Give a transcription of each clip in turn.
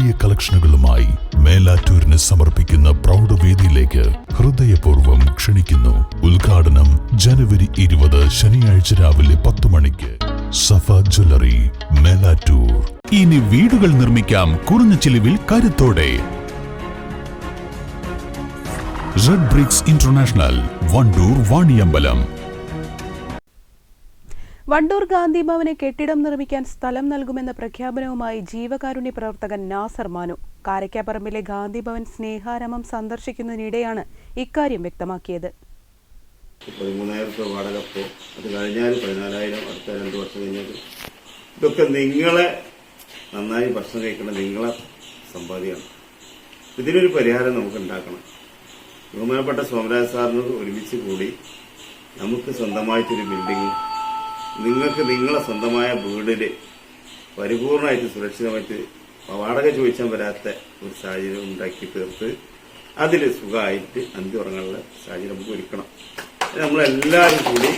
വലിയ കളക്ഷനുകളുമായി മേലാറ്റൂരിന് സമർപ്പിക്കുന്ന പ്രൗഢവേദിയിലേക്ക് ഹൃദയപൂർവം ക്ഷണിക്കുന്നു. ഉദ്ഘാടനം ജനുവരി ഇരുപത് ശനിയാഴ്ച രാവിലെ പത്ത് മണിക്ക്. സഫ ജ്വല്ലറി മേലാറ്റൂർ. ഇനി വീടുകൾ നിർമ്മിക്കാം കുറഞ്ഞ ചിലവിൽ കരുത്തോടെ. Red bricks international Wandoor Vaniyambalam. Wandoor Gandhi ഭവന് കെട്ടിടം നിർമ്മിക്കാൻ സ്ഥലം നൽകുമെന്ന പ്രഖ്യാപനവുമായി ജീവകാരുണ്യ പ്രവർത്തകൻ നാസർ മാനു. കാരക്കാപ്പറമ്പിലെ ഗാന്ധി ഭവൻ സ്നേഹാരമം സന്ദർശിക്കുന്നതിനിടെയാണ് ഇക്കാര്യം വ്യക്തമാക്കിയത്. പതിമൂന്നായിരം രൂപ വാടക പോ അത് കഴിഞ്ഞാൽ പതിനാലായിരം അടുത്ത രണ്ട് വർഷം കഴിഞ്ഞാൽ ഇതൊക്കെ നിങ്ങളെ നന്നായി ഭക്ഷണം കഴിക്കണം നിങ്ങളെ സമ്പാദ്യമാണ്. ഇതിനൊരു പരിഹാരം നമുക്ക് ഉണ്ടാക്കണം. ബഹുമാനപ്പെട്ട സോമരാജ് സാറിനോട് ഒരുമിച്ച് കൂടി നമുക്ക് സ്വന്തമായിട്ടൊരു ബിൽഡിംഗ് നിങ്ങൾക്ക് നിങ്ങളെ സ്വന്തമായ വീടിൽ പരിപൂർണമായിട്ട് സുരക്ഷിതമായിട്ട് വാടക ചോദിച്ചാൽ വരാത്ത ഒരു സാഹചര്യം ഉണ്ടാക്കി തീർത്ത് അതിൽ സുഖമായിട്ട് അന്തി ഉറങ്ങാനുള്ള സാഹചര്യം നമുക്ക് ഒരുക്കണം. നമ്മളെല്ലാവരും കൂടി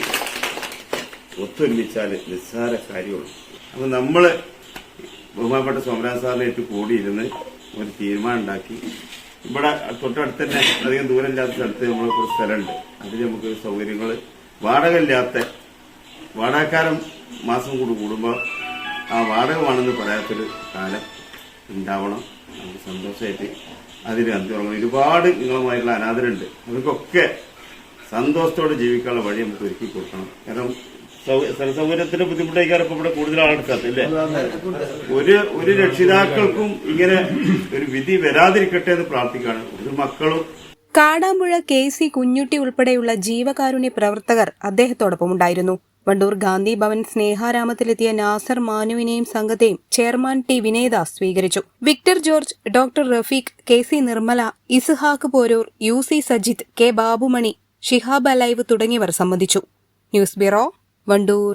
ഒത്തൊരുമിച്ചാൽ നിസ്സാര കാര്യമുള്ളൂ അപ്പൊ നമ്മൾ ബഹുമാനപ്പെട്ട സോമരാജ് സാറിനായിട്ട് കൂടിയിരുന്ന് ഒരു തീരുമാനം ഉണ്ടാക്കി. ഇവിടെ തൊട്ടടുത്ത് തന്നെ അധികം ദൂരമില്ലാത്ത സ്ഥലത്ത് നമ്മൾ കുറച്ച് സ്ഥലമുണ്ട്. അതിൽ നമുക്ക് സൗകര്യങ്ങൾ വാടക ഇല്ലാത്ത വാടകക്കാരൻ മാസം കൂടി കൂടുമ്പോൾ ആ വാടകമാണെന്ന് പറയാത്തൊരു കാലം ഉണ്ടാവണം. നമുക്ക് സന്തോഷമായിട്ട് അതിന് അന്ത്യമുറങ്ങണം ഒരുപാട് നിങ്ങളുമായിട്ടുള്ള അനാഥരുണ്ട്. അവർക്കൊക്കെ സന്തോഷത്തോടെ ജീവിക്കാനുള്ള വഴി നമുക്ക് ഒരുക്കി കൊടുക്കണം. കാരണം സ്ഥലസൗകര്യത്തിന്റെ ബുദ്ധിമുട്ടേക്കാണ് ഇപ്പൊ ഇവിടെ കൂടുതൽ ആളെടുക്കാത്ത അല്ലേ? ഒരു ഒരു രക്ഷിതാക്കൾക്കും ഇങ്ങനെ ഒരു വിധി വരാതിരിക്കട്ടെ എന്ന് പ്രാർത്ഥിക്കാണ് ഒരു മക്കളും കാടാമ്പുഴ കെ സി കുഞ്ഞുട്ടി ഉൾപ്പെടെയുള്ള ജീവകാരുണ്യ പ്രവർത്തകർ അദ്ദേഹത്തോടൊപ്പം ഉണ്ടായിരുന്നു. വണ്ടൂർ ഗാന്ധി ഭവൻ സ്നേഹാരാമത്തിലെത്തിയ നാസർ മാനുവിനെയും സംഘത്തെയും ചെയർമാൻ ടി വിനയദാസ് സ്വീകരിച്ചു. Victor George doctor Rafeeq K C Nirmala Ishaq Poroor U C Sajith K Babumani Shihab alive തുടങ്ങിയവർ സംബന്ധിച്ചു. News bureau Wandoor.